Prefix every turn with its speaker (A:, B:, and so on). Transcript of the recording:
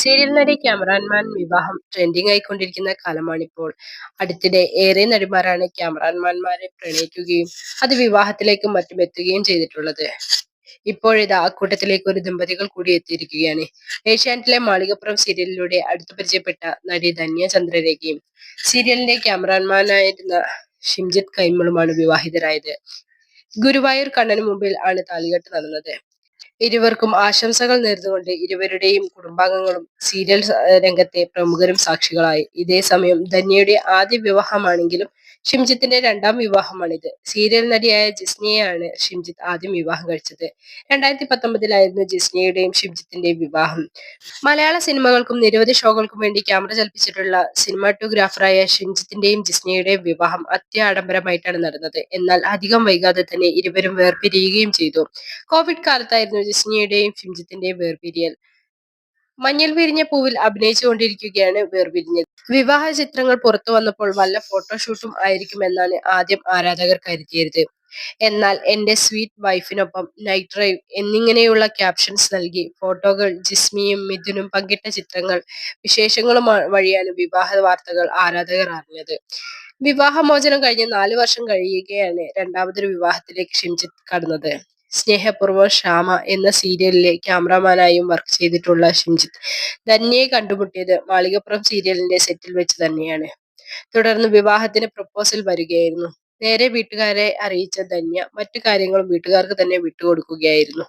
A: Serial നടി cameraman വിവാഹം trending ആയിക്കൊണ്ടിരിക്കുന്ന കാലമാണിപ്പോൾ. അടുത്തിടെ ഏറെ നടിമാരാണ് ക്യാമറാമാൻമാരെ പ്രണയിക്കുകയും അത് വിവാഹത്തിലേക്കും മറ്റും എത്തുകയും ചെയ്തിട്ടുള്ളത്. ഇപ്പോഴിതാ അക്കൂട്ടത്തിലേക്ക് ഒരു ദമ്പതികൾ കൂടി എത്തിയിരിക്കുകയാണ്. ഏഷ്യാനെറ്റിലെ മാളികപ്പുറം സീരിയലിലൂടെ അടുത്തു പരിചയപ്പെട്ട നടി ധന്യ ചന്ദ്രരേഖയും സീരിയലിന്റെ ക്യാമറാമാനായിരുന്ന ഷിംജിത് കൈമളുമാണ് വിവാഹിതരായത്. ഗുരുവായൂർ കണ്ണന് മുമ്പിൽ ആണ് താലികെട്ട് നടന്നത്. ഇരുവർക്കും ആശംസകൾ നേർന്നുകൊണ്ട് ഇരുവരുടെയും കുടുംബാംഗങ്ങളും സീരിയൽ രംഗത്തെ പ്രമുഖരും സാക്ഷികളായി. ഇതേസമയം ധന്യയുടെ ആദ്യ വിവാഹമാണെങ്കിലും ഷിംജിത്തിന്റെ രണ്ടാം വിവാഹമാണിത്. സീരിയൽ നടിയായ ജിസ്നയെയാണ് ഷിംജിത്ത് ആദ്യം വിവാഹം കഴിച്ചത്. രണ്ടായിരത്തി പത്തൊമ്പതിലായിരുന്നു ജിസ്നയുടെയും ഷിംജിത്തിന്റെയും വിവാഹം. മലയാള സിനിമകൾക്കും നിരവധി ഷോകൾക്കും വേണ്ടി ക്യാമറ ചലിപ്പിച്ചിട്ടുള്ള സിനിമാറ്റോഗ്രാഫറായ ഷിംജിത്തിന്റെയും ജിസ്നയുടെയും വിവാഹം അത്യാഡംബരമായിട്ടാണ് നടന്നത്. എന്നാൽ അധികം വൈകാതെ തന്നെ ഇരുവരും വേർപിരിയുകയും ചെയ്തു. കോവിഡ് കാലത്തായിരുന്നു ജിസ്നയുടെയും ഫിംജിത്തിന്റെയും വേർപിരിയൽ. മഞ്ഞൾ വിരിഞ്ഞ പൂവിൽ അഭിനയിച്ചുകൊണ്ടിരിക്കുകയാണ് വേർപിരിഞ്ഞത്. വിവാഹ ചിത്രങ്ങൾ പുറത്തു വന്നപ്പോൾ വല്ല ഫോട്ടോഷൂട്ടും ആയിരിക്കുമെന്നാണ് ആദ്യം ആരാധകർ കരുതിയത്. എന്നാൽ എന്റെ സ്വീറ്റ് വൈഫിനൊപ്പം നൈറ്റ് ഡ്രൈവ് എന്നിങ്ങനെയുള്ള ക്യാപ്ഷൻസ് നൽകി ഫോട്ടോകൾ ജിസ്മിയും മിഥുനും പങ്കിട്ട ചിത്രങ്ങൾ വിശേഷങ്ങളും വഴിയാണ് വിവാഹ വാർത്തകൾ ആരാധകർ അറിഞ്ഞത്. വിവാഹമോചനം കഴിഞ്ഞ് നാല് വർഷം കഴിയുകയാണ് രണ്ടാമതൊരു വിവാഹത്തിലേക്ക് ഷിംജിത്ത് കടന്നത്. സ്നേഹപൂർവം ശ്യാമ എന്ന സീരിയലിലെ ക്യാമറമാനായും വർക്ക് ചെയ്തിട്ടുള്ള ഷിംജിത്ത് ധന്യയെ കണ്ടുമുട്ടിയത് മാളികപ്പുറം സീരിയലിന്റെ സെറ്റിൽ വെച്ച് തന്നെയാണ്. തുടർന്ന് വിവാഹത്തിന് പ്രപ്പോസൽ വരികയായിരുന്നു. നേരെ വീട്ടുകാരെ അറിയിച്ച ധന്യ മറ്റു കാര്യങ്ങളും വീട്ടുകാർക്ക് തന്നെ വിട്ടുകൊടുക്കുകയായിരുന്നു.